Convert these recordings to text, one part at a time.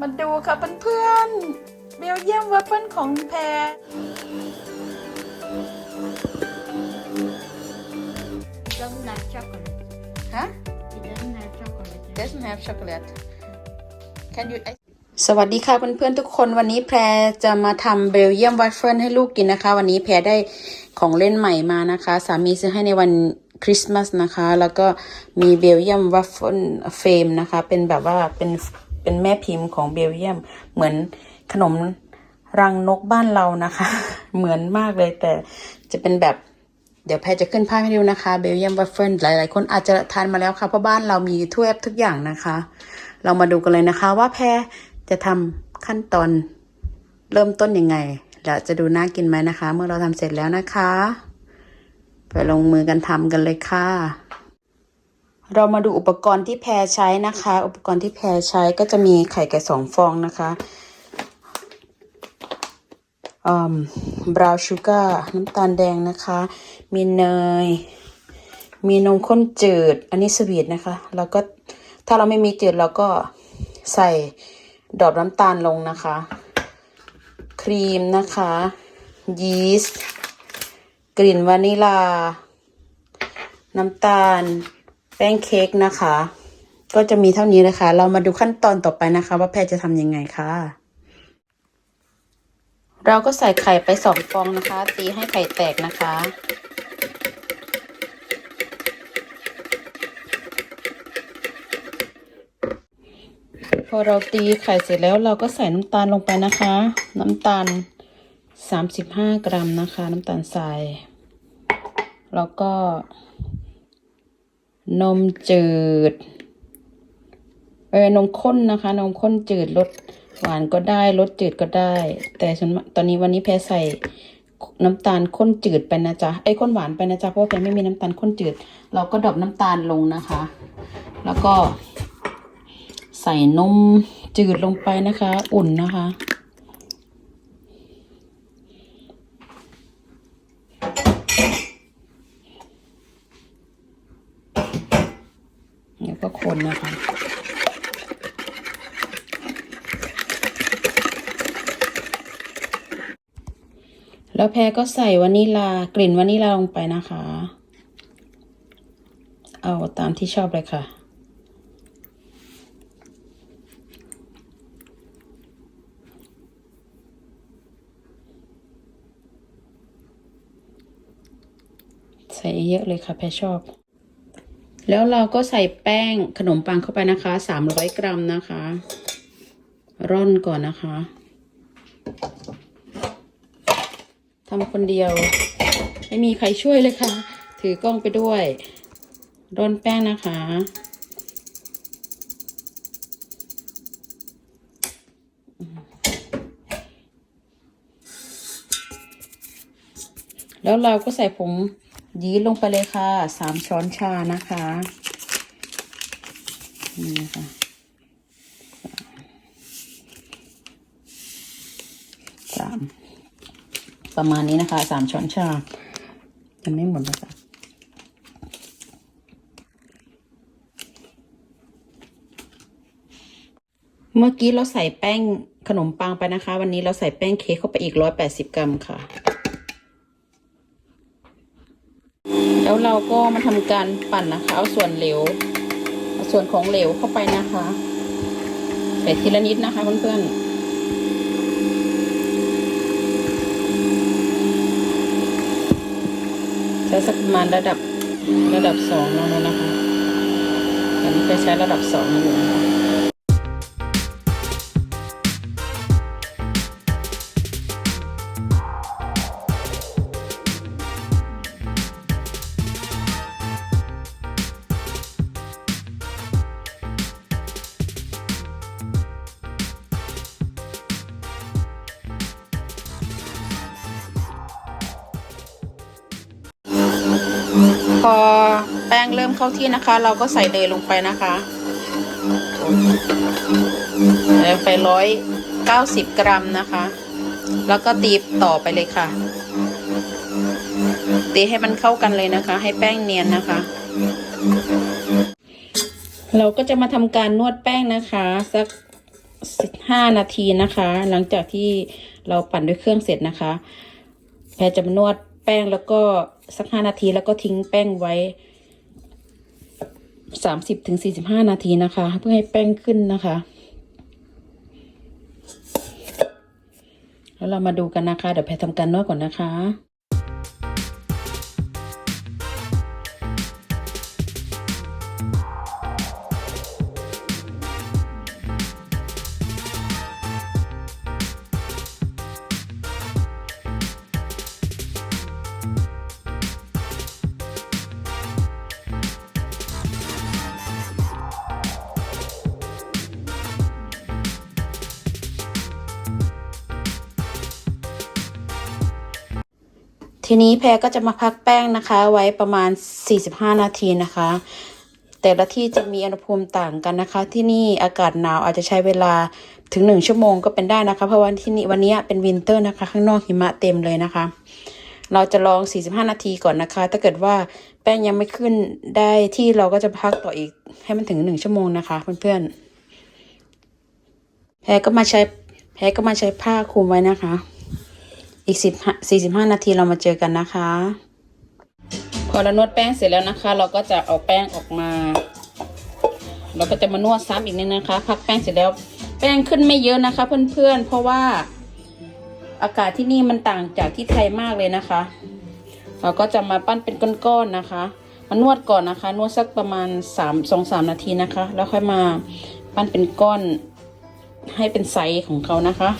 มาดูค่ะเพื่อนๆเบลเยียมวัฟเฟิลของแพร It doesn't have chocolate. ฮะ It doesn't have chocolate. doesn't have chocolate can you สวัสดีค่ะเพื่อนๆทุกคนวันนี้แพรจะมาทำเบลเยียมวัฟเฟิลให้ลูกกินนะคะ วันนี้แพรได้ของเล่นใหม่มานะคะ สามีซื้อให้ในวันคริสต์มาสนะคะ แล้วก็มีเบลเยียมวัฟเฟิลเฟรมนะคะ เป็นแบบว่าเป็น เป็นแม่พิมพ์ของเบลเยียม เหมือนขนมรังนกบ้านเรานะคะ เหมือนมากเลยแต่จะเป็นแบบเดี๋ยวแพรจะขึ้นภาพให้ดูนะคะเบลเยียมวัฟเฟิลหลาย ๆ คนอาจจะทานมาแล้วค่ะ เพราะบ้านเรามีทั่วทุกอย่างนะคะ เรามาดูกันเลยนะคะ ว่าแพรจะทำขั้นตอนเริ่มต้นยังไงแล้วจะดูน่ากินไหมนะคะ เมื่อเราทำเสร็จแล้วนะคะ ไปลงมือกันทำกันเลยค่ะ เรามาดูอุปกรณ์ที่แพรใช้นะคะ อุปกรณ์ที่แพรใช้ก็จะมีไข่ไก่สองฟองนะคะบราวน์ชูการ์น้ำตาลแดงนะคะ มีเนย มีนมข้นจืด อันนี้สวีทนะคะ แล้วก็ถ้าเราไม่มีจืดเราก็ใส่ดอกน้ำตาลลงนะคะ ครีมนะคะ ยีสต์ กลิ่นวานิลา น้ำตาล ป้งเค้กนะคะ ก็จะมีเท่านี้นะคะ เรามาดูขั้นตอนต่อไปนะคะ ว่าแพรจะทำยังไงค่ะ เราก็ใส่ไข่ไปสองฟองนะคะ ตีให้ไข่แตกนะคะพอเราตีไข่เสร็จแล้วเราก็ใส่น้ำตาลลงไปนะคะ น้ำตาลสามสิบห้ากรัมนะคะ น้ำตาลทราย แล้วก็ นมจืด เออนมข้นนะคะ นมข้นจืดรสหวานก็ได้รสจืดก็ได้ แต่ส่วนตอนนี้วันนี้แพรใส่น้ำตาลข้นจืดไปนะจ๊ะไอ้ข้นหวานไปนะจ๊ะเพราะว่าแพรไม่มีน้ำตาลข้นจืด เราก็ดรอปน้ำตาลลงนะคะ แล้วก็ใส่นมจืดลงไปนะคะ อุ่นนะคะ แล้วก็คนนะคะ แล้วแพรก็ใส่วานิลากลิ่นวานิลาลงไปนะคะ เอาตามที่ชอบเลยค่ะใส่เยอะเลยค่ะแพรชอบ แล้วเราก็ใส่แป้งขนมปังเข้าไปนะคะสามร้อยกรัมนะคะ ร่อนก่อนนะคะทำคนเดียว ไม่มีใครช่วยเลยค่ะ ถือกล้องไปด้วย ร่อนแป้งนะคะ แล้วเราก็ใส่ผง ยีสต์ลงไปเลยค่ะสามช้อนชานะคะนี่นะคะสามประมาณนี้นะคะสามช้อนชายังไม่หมดนะคะเมื่อกี้เราใส่แป้งขนมปังไปนะคะ วันนี้เราใส่แป้งเค้กเข้าไปอีกร้อยแปดสิบกรัมค่ะ แล้วเราก็มาทำการปั่นนะคะ เอาส่วนเหลวเอาส่วนของเหลวเข้าไปนะคะ ใส่ทีละนิดนะคะเพื่อนๆใช้สักประมาณระดับระดับสองแล้วนะคะอันนี้จะใช้ระดับสองอยู่นะคะ งเริ่มเข้าที่นะคะ เราก็ใส่เนยลงไปนะคะใส่ไปร้อยเก้าสิบกรัมนะคะ แล้วก็ตีต่อไปเลยค่ะ ตีให้มันเข้ากันเลยนะคะ ให้แป้งเนียนนะคะ เราก็จะมาทำการนวดแป้งนะคะ สัก15นาทีนะคะ หลังจากที่เราปั่นด้วยเครื่องเสร็จนะคะ แพรจะมานวดแป้งแล้วก็สัก5นาทีแล้วก็ทิ้งแป้งไว้ สามสิบถึงสี่สิบห้านาทีนะคะ เพื่อให้แป้งขึ้นนะคะ แล้วเรามาดูกันนะคะ เดี๋ยวแพรทำการนวดก่อนนะคะ ทีนี้แพรก็จะมาพักแป้งนะคะ ไว้ประมาณ 45 นาทีนะคะ แต่ละที่จะมีอุณหภูมิต่างกันนะคะ ที่นี่อากาศหนาวอาจจะใช้เวลาถึง 1 ชั่วโมงก็เป็นได้นะคะ เพราะว่าที่นี่วันนี้เป็นวินเตอร์นะคะ ข้างนอกหิมะเต็มเลยนะคะ เราจะลอง 45 นาทีก่อนนะคะ ถ้าเกิดว่าแป้งยังไม่ขึ้นได้ที่เราก็จะพักต่ออีกให้มันถึง 1 ชั่วโมงนะคะเพื่อนๆแพรก็มาใช้แพรก็มาใช้ผ้าคลุมไว้นะคะ อีกสิบสี่สิบห้านาทีเรามาเจอกันนะคะ พอเรานวดแป้งเสร็จแล้วนะคะ เราก็จะเอาแป้งออกมา เราก็จะมานวดซ้ำอีกนิดนะคะ พักแป้งเสร็จแล้ว แป้งขึ้นไม่เยอะนะคะ เพื่อนๆ เพราะว่าอากาศที่นี่มันต่างจากที่ไทยมากเลยนะคะ เราก็จะมาปั้นเป็นก้อนๆนะคะมานวดก่อนนะคะ นวดสักประมาณสามสองสามนาทีนะคะ แล้วค่อยมาปั้นเป็นก้อนให้เป็นไซส์ของเขานะคะ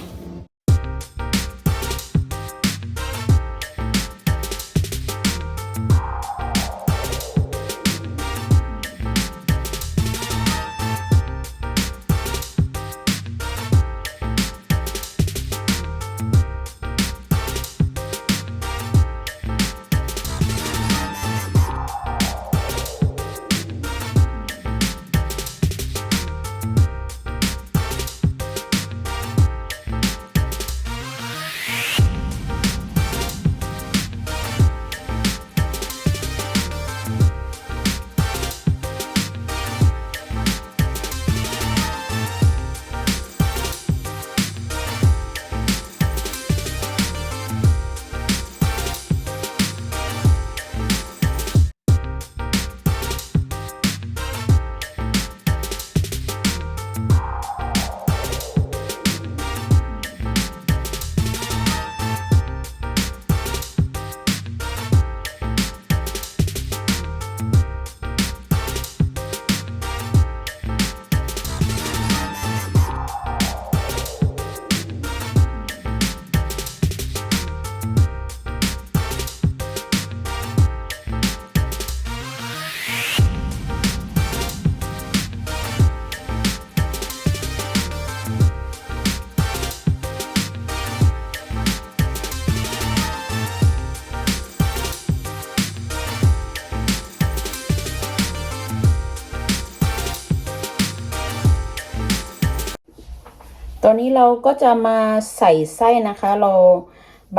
อนนี้เราก็จะมาใส่ไส้นะคะ เรา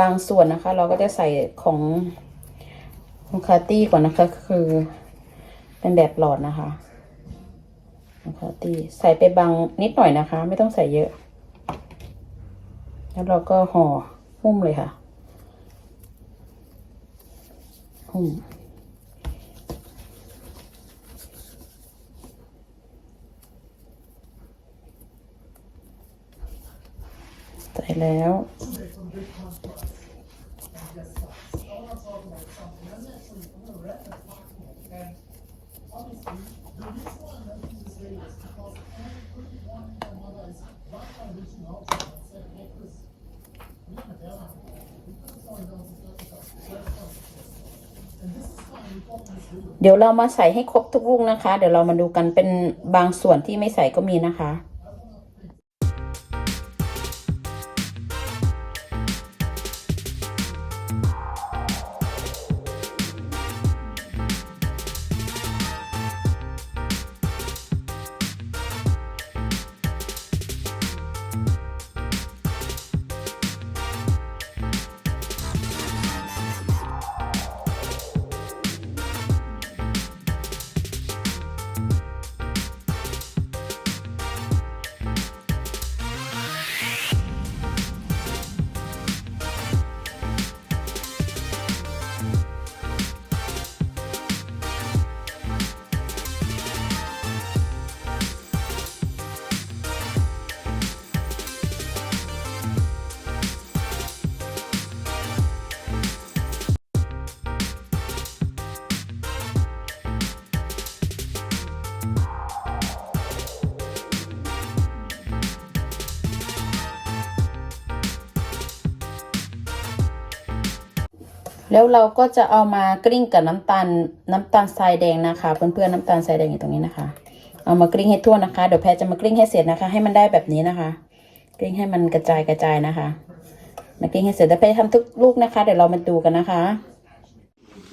บางส่วนนะคะ เราก็จะใส่ของของคาตี้ก่อนนะคะ คือเป็นแบบหลอดนะคะของคาตี้ใส่ไปบางนิดหน่อยนะคะ ไม่ต้องใส่เยอะ แล้วเราก็ห่อหุ้มเลยค่ะหุ้ม ส่แล้ว เดี๋ยวเรามาใส่ให้ครบทุกลูกนะคะ เดี๋ยวเรามาดูกันเป็นบางส่วนที่ไม่ใส่ก็มีนะคะ แล้วเราก็จะเอามากลิ้งกับน้ำตาลน้ำตาลทรายแดงนะคะเพื่อนๆน้ำตาลทรายแดงอยู่ตรงนี้นะคะ เอามากลิ้งให้ทั่วนะคะเดี๋ยวแพรจะมากลิ้งให้เสร็จนะคะ ให้มันได้แบบนี้นะคะ กลิ้งให้มันกระจายกระจายนะคะมากลิ้งให้เสร็จแล้วแพรทำทุกลูกนะคะ เดี๋ยวเรามาดูกันนะคะ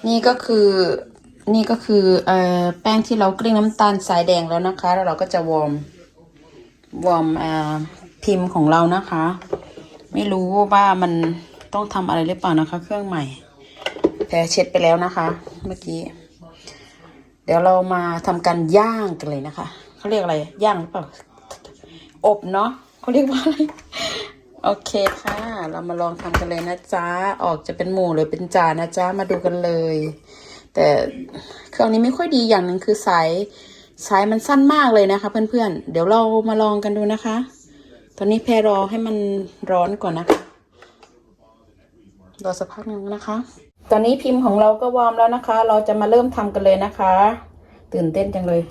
นี่ก็คือนี่ก็คือเอ่อแป้งที่เรากลิ้งน้ำตาลทรายแดงแล้วนะคะ แล้วเราก็จะวอร์มวอร์มเอ่อพิมพ์ของเรานะคะ ไม่รู้ว่ามันต้องทำอะไรหรือเปล่านะคะ เครื่องใหม่ แพรเช็ดไปแล้วนะคะ เมื่อกี้ เดี๋ยวเรามาทำการย่างกันเลยนะคะเขาเรียกอะไร ย่างหรือเปล่า อบเนาะเขาเรียกว่าอะไร โอเคค่ะ เรามาลองทำกันเลยนะจ๊ะ ออกจะเป็นหมูหรือเป็นจานนะจ๊ะ มาดูกันเลย แต่เครื่องนี้ไม่ค่อยดีอย่างหนึ่งคือสายสายมันสั้นมากเลยนะคะ เพื่อนๆ เดี๋ยวเรามาลองกันดูนะคะ ตอนนี้แพรรอให้มันร้อนก่อนนะคะรอสักพักหนึ่งนะคะ ตอนนี้พิมพ์ของเราก็วอร์มแล้วนะคะ เราจะมาเริ่มทำกันเลยนะคะ ตื่นเต้นจังเลย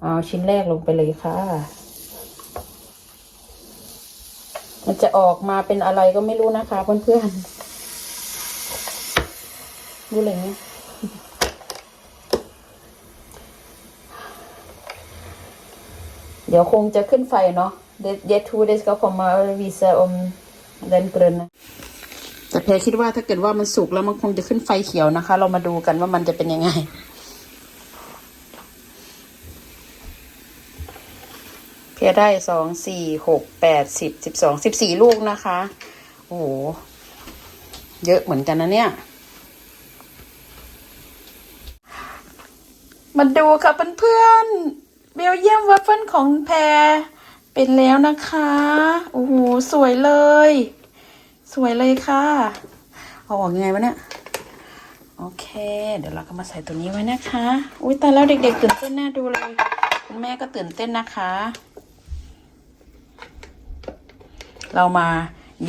เอาชิ้นแรกลงไปเลยค่ะ มันจะออกมาเป็นอะไรก็ไม่รู้นะคะเพื่อนๆดูเลยเนี่ยเดี๋ยวคงจะขึ้นไฟเนาะ Det, det tror det ska komma och visa om den gröna แต่เพรคิดว่าถ้าเกิดว่ามันสุกแล้วมันคงจะขึ้นไฟเขียวนะคะ เรามาดูกันว่ามันจะเป็นยังไงเพียได้สองสี่หกแปดสิบสิบสองสิบสี่ลูกนะคะ โอ้โห เยอะเหมือนกันนะเนี่ย มาดูค่ะเพื่อนๆเบลเยียมวัฟเฟิลของแพรเป็นแล้วนะคะ โอ้โห สวยเลย สวยเลยค่ะเอาออกยังไงวะเนี่ยโอเค เดี๋ยวเราก็มาใส่ตัวนี้ไว้นะคะ อุ้ยแต่แล้วเด็กๆตื่นเต้นน่าดูเลยคุณแม่ก็ตื่นเต้นนะคะ เรามา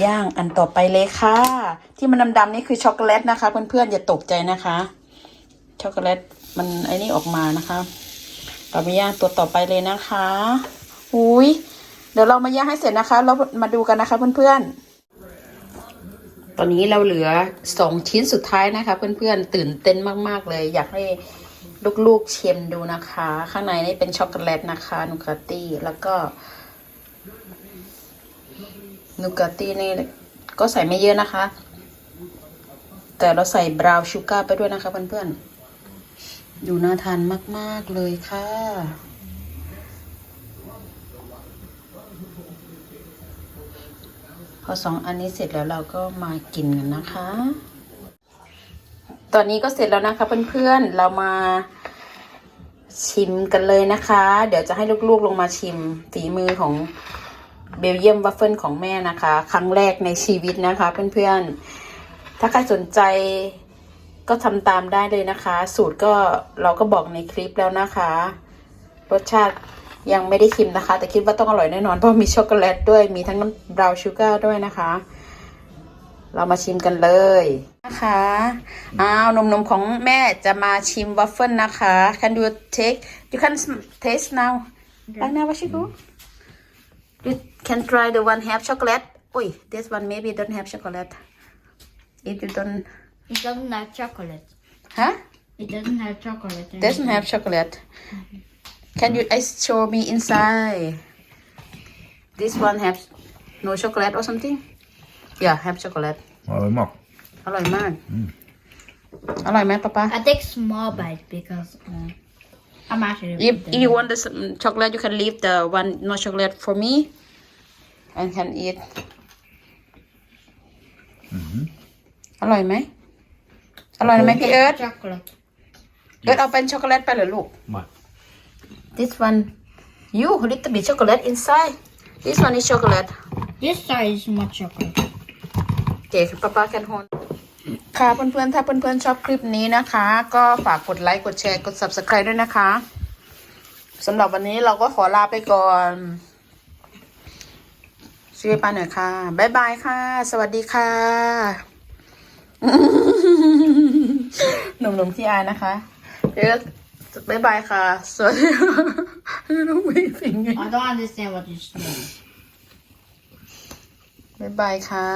ย่างอันต่อไปเลยค่ะ ที่มันดำๆนี่คือช็อกโกแลตนะคะ เพื่อนๆอย่าตกใจนะคะ ช็อกโกแลตมันไอ้นี่ออกมานะคะ เรามาย่างตัวต่อไปเลยนะคะ อุ้ยเดี๋ยวเรามาย่างให้เสร็จนะคะแล้วมาดูกันนะคะเพื่อนๆ อนนี้เราเหลือสองชิ้นสุดท้ายนะคะ เพื่อนๆตื่นเต้นมากๆเลย อยากให้ลูกๆเชิมดูนะคะ ข้างในนี่เป็นช็อกโกแลตนะคะนูกาตี้แล้วก็นูกาตี้นี่ก็ใส่ไม่เยอะนะคะ แต่เราใส่บราวน์ชูการ์ไปด้วยนะคะเพื่อนๆ ดูน่าทานมาก ๆ เลยค่ะ พอสองอันนี้เสร็จแล้วเราก็มากินกันนะคะ ตอนนี้ก็เสร็จแล้วนะคะเพื่อนๆเรามาชิมกันเลยนะคะ เดี๋ยวจะให้ลูกๆลงมาชิมฝีมือของเบลเยียมวัฟเฟิลของแม่นะคะ ครั้งแรกในชีวิตนะคะ เพื่อนๆ ถ้าใครสนใจก็ทำตามได้เลยนะคะ สูตรก็เราก็บอกในคลิปแล้วนะคะ รสชาติ ยังไม่ได้ชิมนะคะ แต่คิดว่าต้องอร่อยแน่นอนเพราะมีช็อกโกแลตด้วยมีทั้งน้ำบราวน์ชูการ์ด้วยนะคะ เรามาชิมกันเลยนะคะอ้าวนมนมของแม่จะมาชิมวัฟเฟิลนะคะ Can you take you can taste now right now what you go you can try the one have chocolate อุ้ย this one maybe don't have chocolate if you don't It doesn't have chocolate. huh It doesn't have chocolate. in doesn't it. have chocolate can you uh, show me inside this one have no chocolate or something yeah have chocolate Ja, det är mat. อร่อยมาก อร่อยไหมป๊าป๊า I take small bite because uh, I'm actually. if if you want the s- mm, chocolate you can leave the one no chocolate for me and can eat อร่อยไหม อร่อยไหมพี่เอิร์ธ chocolate. เอิร์ธเอาเป็นช็อกโกแลตไปเหรอลูก Nej. this one you little bit chocolate inside this one is chocolate This side is more chocolate. โอเคป้าป้าแคนโฮนค่ะเพื่อนๆ ถ้าเพื่อนๆ ชอบคลิปนี้นะคะ ก็ฝากกดไลค์ กดแชร์ กด subscribe ด้วยนะคะสำหรับวันนี้เราก็ขอลาไปก่อนช่วยป้าหน่อยค่ะ บ๊ายบายค่ะ สวัสดีค่ะ หนุ่มๆที่อายนะคะเดี๋ยว บ๊ายบายค่ะสวัสดีค่ะน้องไม่สิ่งไง I don't understand what you're saying. บ๊ายบายค่ะ